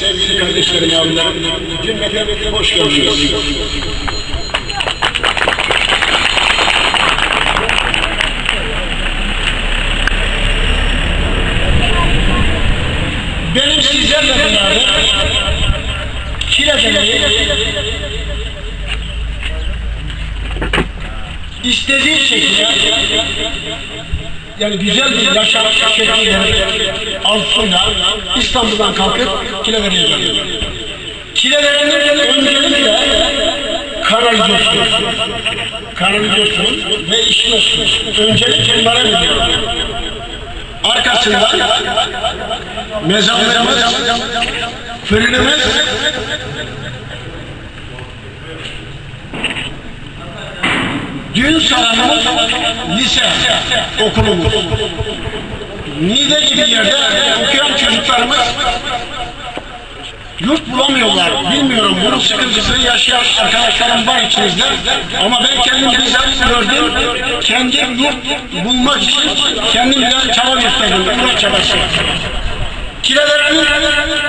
sevgili kardeşlerim, abilerim, cümleten hoş geldiniz. Benim sizlerle beraber Kireçe'yi istediği şekilde yani güzel bir yaşam şekliyle arzusuyla İstanbul'dan kalkıp Kilevere'ye geliyor. Kilevere'nin öncelikle kanalizasyon, kanalizasyon ve içme suyu. Öncelik bunlara veriyor. Arkasından mezarlarımız, fırınımız, düğün salonumuz, lise, okulumuz. Niğde gibi yerde okuyan çocuklarımız yurt bulamıyorlar. Bilmiyorum bunun sıkıntısını yaşayan arkadaşlarım var içinizde. Ama ben kendim bizzat gördüm. Kendim yurt bulmak için kendim bilen çaba gösterdim. Uğraş çabası. Kirelerin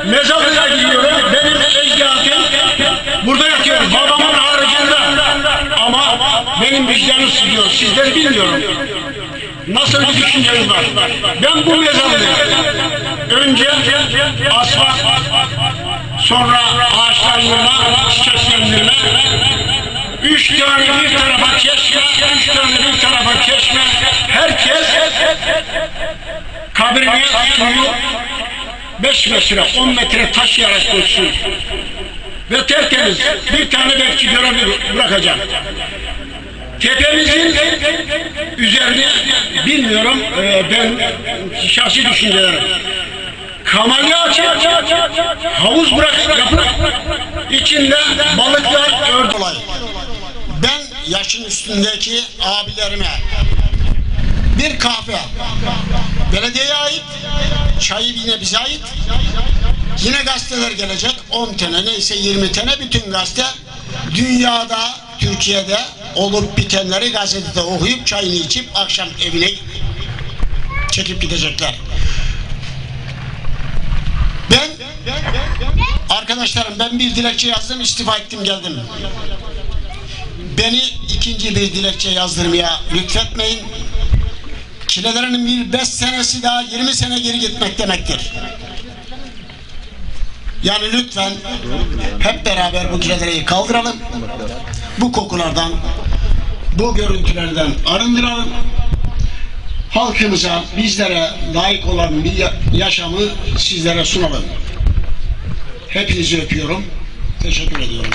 mezarlığına gidiyorum. Benim ecdadım burada yatıyor. Babamın haricinde. Ama benim vicdanım sızlıyor. Sizleri bilmiyorum. Nasıl bir düşünceniz var? Ben bu mezarlığı önce asfalt, sonra ağaçlandırma, çiçeklendirme, üç tane bir tarafa çeşme, üç tane bir tarafa çeşme, herkes kabrine suyu 5 metre, 10 metre taşıyarak koysun. Ve tertemiz bir tane bekçi görevi bırakacağım. Tepemizin üzerine bilmiyorum e, ben şahsi düşüncelerim. Kamalya açıp havuz bırak yapıp içinde balıklar ördü. olay. Ben yaşın üstündeki abilerime bir kahve belediyeye ait, çayı yine bize ait. Yine gazeteler gelecek 10 tane neyse 20 tane bütün gazete dünyada Türkiye'de olup bitenleri gazetede okuyup çayını içip akşam evine çekip gidecekler. Ben arkadaşlarım ben bir dilekçe yazdım istifa ettim geldim. Beni ikinci bir dilekçe yazdırmaya lütfetmeyin. Çilelerinin bir beş senesi daha 20 sene geri gitmek demektir. Yani lütfen hep beraber bu çileleri kaldıralım. Bu kokulardan, bu görüntülerden arındıralım. Halkımıza, bizlere layık olan bir ya- yaşamı sizlere sunalım. Hepinizi öpüyorum. Teşekkür ediyorum.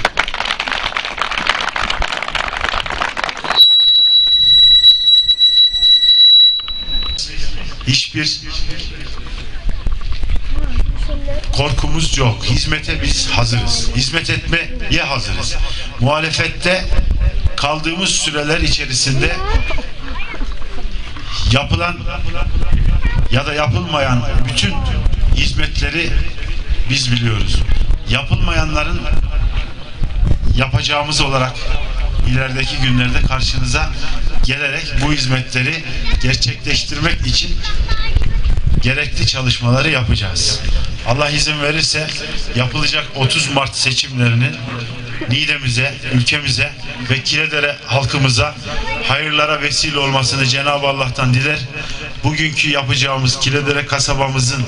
hiçbir korkumuz yok. Hizmete biz hazırız. Hizmet etmeye hazırız. Muhalefette kaldığımız süreler içerisinde yapılan ya da yapılmayan bütün hizmetleri biz biliyoruz. Yapılmayanların yapacağımız olarak ilerideki günlerde karşınıza gelerek bu hizmetleri gerçekleştirmek için gerekli çalışmaları yapacağız. Allah izin verirse yapılacak 30 Mart seçimlerinin Niğde'mize, ülkemize ve Kiledere halkımıza hayırlara vesile olmasını Cenab-ı Allah'tan diler. Bugünkü yapacağımız Kiledere kasabamızın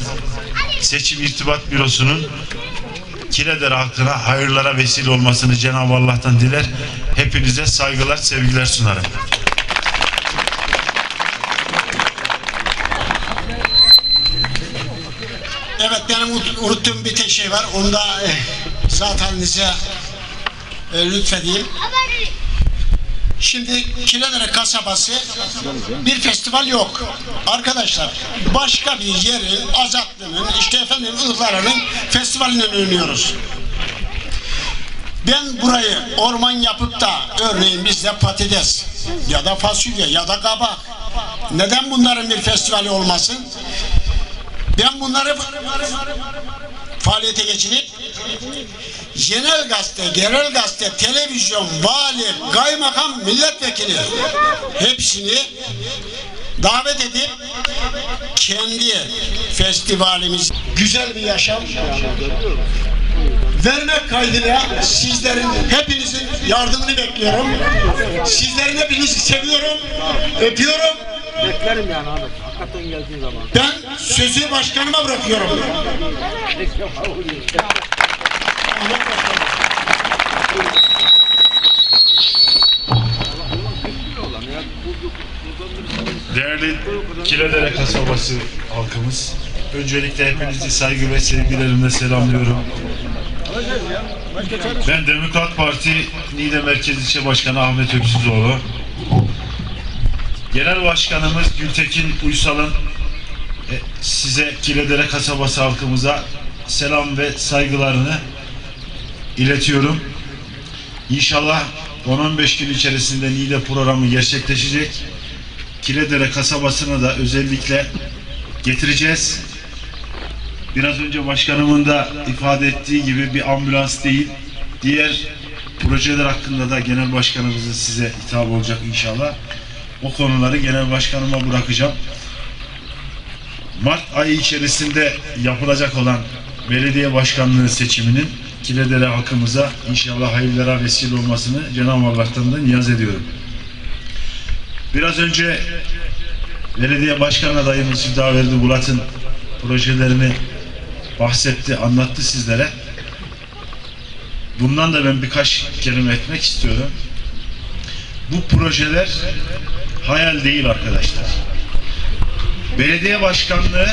seçim irtibat bürosunun Kiledere halkına hayırlara vesile olmasını Cenab-ı Allah'tan diler. Hepinize saygılar, sevgiler sunarım. Evet benim unut- unuttuğum bir tek şey var. Onu da eh, zaten size e, lütfedeyim. Şimdi Kiledere kasabası bir festival yok. Arkadaşlar başka bir yerin Azatlı'nın işte efendim Ihlara'nın festivaline önüyoruz. Ben burayı orman yapıp da örneğin bizde patates ya da fasulye ya da kabak neden bunların bir festivali olmasın? Ben bunları faaliyete geçirip genel gazete, genel gazete, televizyon, vali, kaymakam, milletvekili hepsini davet edip kendi festivalimiz güzel bir yaşam vermek kaydıyla sizlerin hepinizin yardımını bekliyorum. Sizlerin hepinizi seviyorum, öpüyorum. Beklerim yani abi. Hakikaten geldiğin zaman. Ben sözü başkanıma bırakıyorum. Değerli Kiledere kasabası halkımız, öncelikle hepinizi saygı ve sevgilerimle selamlıyorum. Ben Demokrat Parti Niğde Merkez İlçe Başkanı Ahmet Öksüzoğlu. Genel Başkanımız Gültekin Uysal'ın e, size Kiledere kasabası halkımıza selam ve saygılarını iletiyorum. İnşallah 10-15 gün içerisinde Niğde programı gerçekleşecek. Kiledere kasabasına da özellikle getireceğiz. Biraz önce başkanımın da ifade ettiği gibi bir ambulans değil, diğer projeler hakkında da genel başkanımızın size hitap olacak inşallah. O konuları genel başkanıma bırakacağım. Mart ayı içerisinde yapılacak olan belediye başkanlığı seçiminin Kiledere halkımıza inşallah hayırlara vesile olmasını Cenab-ı Allah'tan da niyaz ediyorum. Biraz önce belediye başkan adayımız Hüdaverdi Bulat'ın projelerini bahsetti, anlattı sizlere. Bundan da ben birkaç kelime etmek istiyorum. Bu projeler hayal değil arkadaşlar. Belediye başkanlığı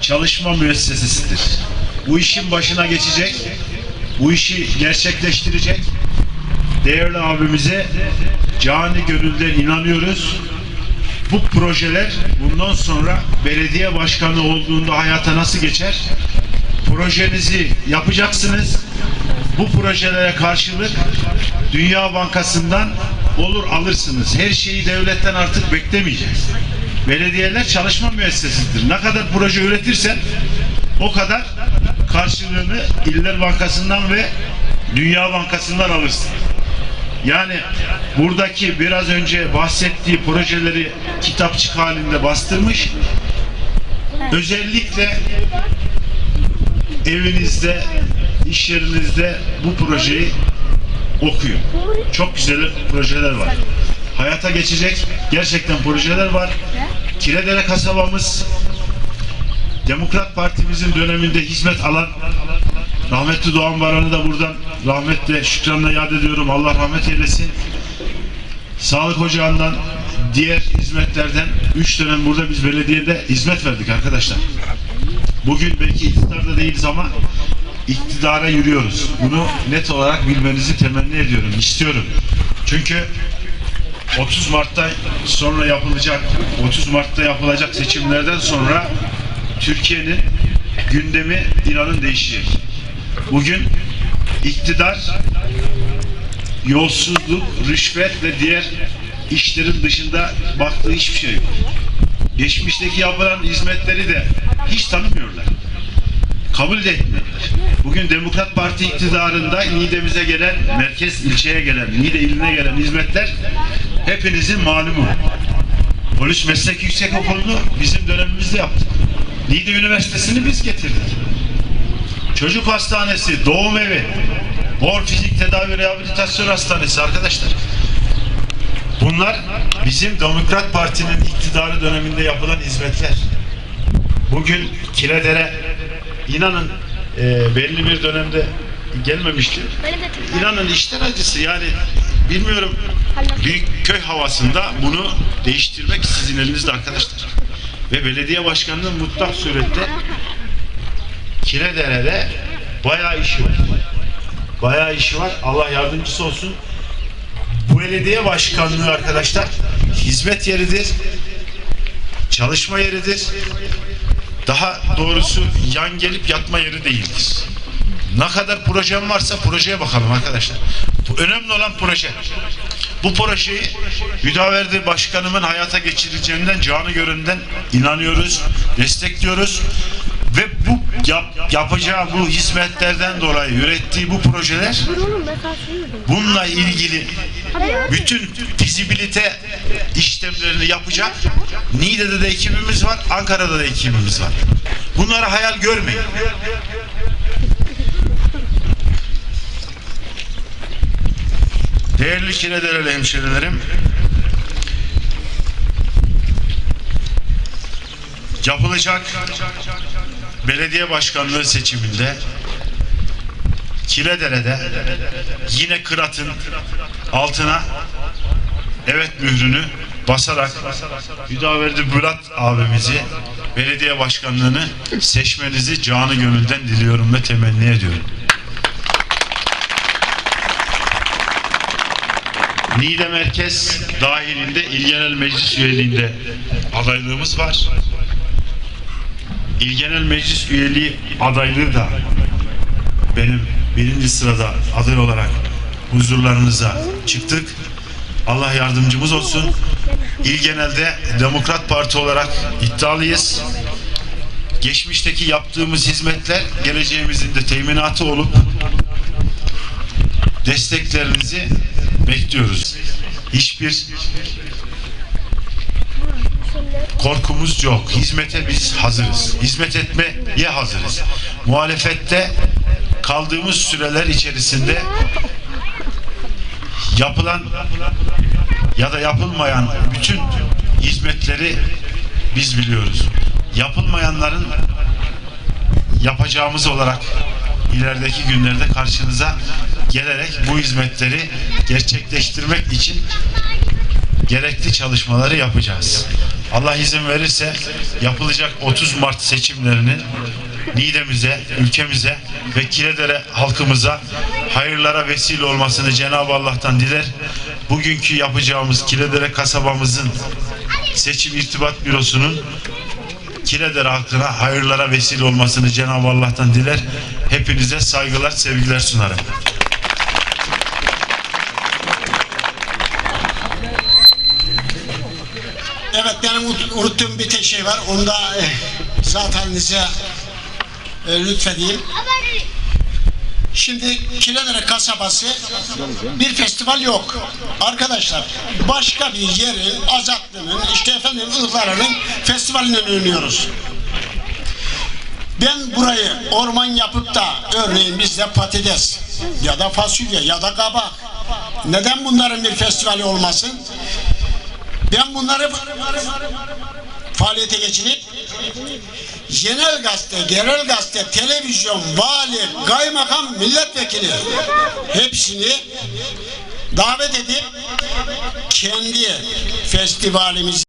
çalışma müessesesidir. Bu işin başına geçecek, bu işi gerçekleştirecek değerli abimize cani gönülden inanıyoruz. Bu projeler bundan sonra belediye başkanı olduğunda hayata nasıl geçer? Projenizi yapacaksınız. Bu projelere karşılık Dünya Bankası'ndan olur alırsınız. Her şeyi devletten artık beklemeyeceğiz. Belediyeler çalışma müessesesidir. Ne kadar proje üretirsen o kadar karşılığını İller Bankası'ndan ve Dünya Bankası'ndan alırsın. Yani buradaki biraz önce bahsettiği projeleri kitapçık halinde bastırmış. Özellikle evinizde, iş yerinizde bu projeyi okuyun. Çok güzel projeler var. Hayata geçecek gerçekten projeler var. Kiredere kasabamız Demokrat Partimizin döneminde hizmet alan rahmetli Doğan Baran'ı da buradan rahmetle şükranla yad ediyorum. Allah rahmet eylesin. Sağlık ocağından diğer hizmetlerden 3 dönem burada biz belediyede hizmet verdik arkadaşlar. Bugün belki iktidarda değiliz ama iktidara yürüyoruz. Bunu net olarak bilmenizi temenni ediyorum, istiyorum. Çünkü 30 Mart'ta sonra yapılacak 30 Mart'ta yapılacak seçimlerden sonra Türkiye'nin gündemi inanın değişecek. Bugün iktidar yolsuzluk, rüşvet ve diğer işlerin dışında baktığı hiçbir şey yok. Geçmişteki yapılan hizmetleri de hiç tanımıyorlar. Kabul de etmiyorlar. Bugün Demokrat Parti iktidarında Niğde'mize gelen, merkez ilçeye gelen, Niğde iline gelen hizmetler hepinizin malumu. Polis Meslek Yüksekokulu'nu bizim dönemimizde yaptık. Niğde Üniversitesi'ni biz getirdik. Çocuk hastanesi, doğum evi, Bor Fizik Tedavi Rehabilitasyon Hastanesi arkadaşlar. Bunlar bizim Demokrat Parti'nin iktidarı döneminde yapılan hizmetler. Bugün Kiledere inanın e, belli bir dönemde gelmemişti. İnanın işler acısı yani bilmiyorum büyük köy havasında bunu değiştirmek sizin elinizde arkadaşlar. Ve belediye başkanının mutlak surette Kiledere'de bayağı işi var. Bayağı işi var. Allah yardımcısı olsun. Bu belediye başkanlığı arkadaşlar hizmet yeridir. Çalışma yeridir. Daha doğrusu yan gelip yatma yeri değildir. Ne kadar projem varsa projeye bakalım arkadaşlar. Önemli olan proje. Bu projeyi Hüdaverdi Başkanımın hayata geçireceğinden canı göründen inanıyoruz, destekliyoruz yap- yapacağı bu hizmetlerden dolayı ürettiği bu projeler bununla ilgili bütün fizibilite işlemlerini yapacak. Niğde'de de ekibimiz var, Ankara'da da ekibimiz var. Bunları hayal görmeyin. Değerli Kiredereli hemşerilerim, yapılacak belediye başkanlığı seçiminde Kiledere'de yine Kırat'ın altına evet mührünü basarak Hüdaverdi Murat abimizi belediye başkanlığını seçmenizi canı gönülden diliyorum ve temenni ediyorum. Niğde Merkez dahilinde İl Genel Meclis üyeliğinde adaylığımız var. İl Genel Meclis üyeliği adaylığı da benim birinci sırada aday olarak huzurlarınıza çıktık. Allah yardımcımız olsun. İl genelde Demokrat Parti olarak iddialıyız. Geçmişteki yaptığımız hizmetler geleceğimizin de teminatı olup desteklerinizi bekliyoruz. Hiçbir korkumuz yok. Hizmete biz hazırız. Hizmet etmeye hazırız. Muhalefette kaldığımız süreler içerisinde yapılan ya da yapılmayan bütün hizmetleri biz biliyoruz. Yapılmayanların yapacağımız olarak ilerideki günlerde karşınıza gelerek bu hizmetleri gerçekleştirmek için gerekli çalışmaları yapacağız. Allah izin verirse yapılacak 30 Mart seçimlerinin Niğde'mize, ülkemize ve Kiledere halkımıza hayırlara vesile olmasını Cenab-ı Allah'tan diler. Bugünkü yapacağımız Kiledere kasabamızın seçim irtibat bürosunun Kiledere halkına hayırlara vesile olmasını Cenab-ı Allah'tan diler. Hepinize saygılar, sevgiler sunarım. Evet benim unut- unuttuğum bir tek şey var. Onu da eh, zaten size e, lütfedeyim. Şimdi Kiledere kasabası bir festival yok. Arkadaşlar başka bir yerin Azatlı'nın işte efendim Ihlara'nın festivalinden övünüyoruz. Ben burayı orman yapıp da örneğin bizde patates ya da fasulye ya da kabak neden bunların bir festivali olmasın? Ben bunları faaliyete geçirip genel gazete, genel gazete, televizyon, vali, kaymakam, milletvekili hepsini davet edip kendi festivalimizi